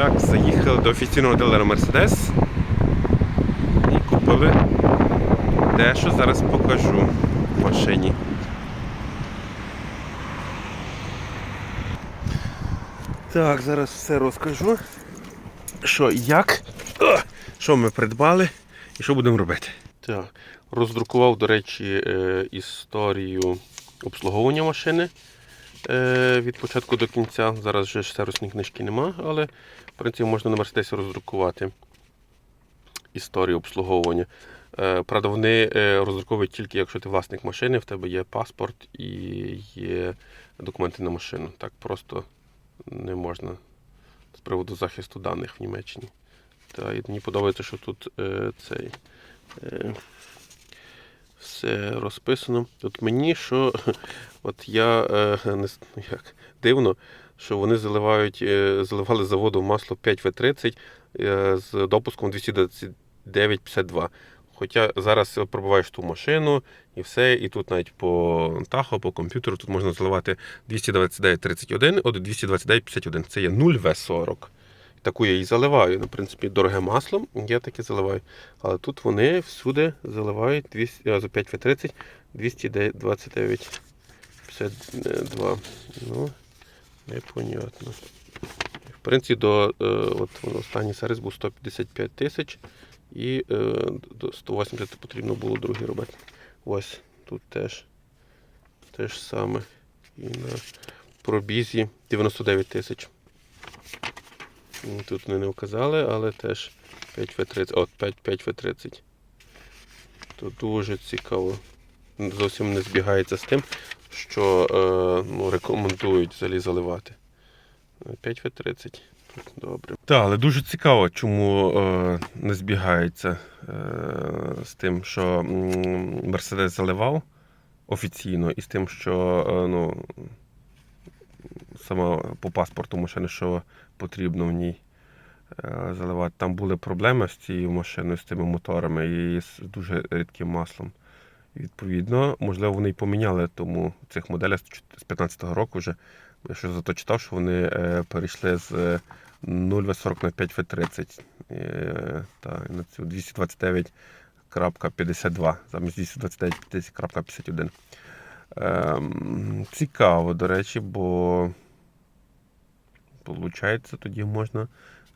Так, заїхали до офіційного дилера Mercedes і купили дещо зараз покажу в машині. Так, зараз все розкажу. Що, як, що ми придбали і що будемо робити. Так, роздрукував, до речі, е, історію обслуговування машини від початку до кінця. Зараз вже ж книжки нема, але в принципі можна на Мерседесі роздрукувати історію обслуговування. Е, Правда, вони е, роздруковують тільки, якщо ти власник машини, в тебе є паспорт і є документи на машину. Так просто не можна з приводу захисту даних в Німеччині. Та, і мені подобається, що тут е, цей. Е, все розписано. От мені що, от я е, не ну, як, дивно, що вони заливають, е, заливали заводу масло 5В30 е, з допуском 229,52. Хоча зараз пробуваєш ту машину і все, і тут навіть по тахо, по комп'ютеру тут можна заливати 229,31 от 229,51. Це є 0В40. Таку я і заливаю. Ну, в принципі, дороге масло, я таке заливаю. Але тут вони всюди заливають 200, а, за 5В30 229,52. Ну, непонятно. В принципі, до е, от останній сервіс був 155 тисяч і е, до 180 потрібно було другий робити. Ось тут теж те ж саме. І на пробізі 99 тисяч. Тут вони не вказали, але теж 5В30. От 5, 5В30. То дуже цікаво. Зовсім не збігається з тим, що е, ну, рекомендують взагалі заливати. 5В30. Добре. Так, але дуже цікаво, чому е, не збігається е, з тим, що Мерседес заливав офіційно, і з тим, що е, ну, сама по паспорту машини, що потрібно в ній е, заливати. Там були проблеми з цією машиною, з цими моторами і з дуже рідким маслом. Відповідно, можливо, вони й поміняли тому цих моделях з 2015 року вже. Я що зато читав, що вони е, перейшли з е, 0В40 на 5В30 е, та, на цю 229.52 замість 229.51. Ем, цікаво, до речі, бо Получається, тоді можна,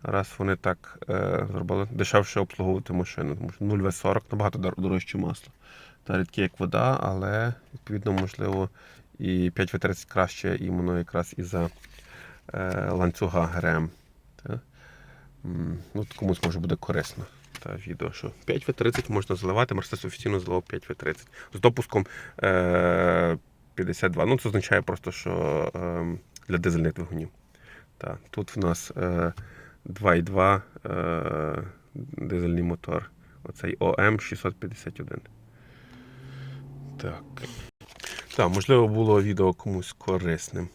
раз вони так е, зробили, дешевше обслуговувати машину. Тому що 0В40 набагато дорожче масло. Та рідке як вода, але відповідно, можливо, і 5В30 краще іменно якраз із-за е, ланцюга ГРМ. Та? Ну, комусь може буде корисно. Та відео, що 5В30 можна заливати, Мерседес офіційно заливав 5В30 з допуском е, 52. Ну, це означає просто, що е, для дизельних двигунів. Так, тут в нас е, 2,2 е, дизельний мотор. Оцей ОМ 651. Так. Так, можливо, було відео комусь корисним.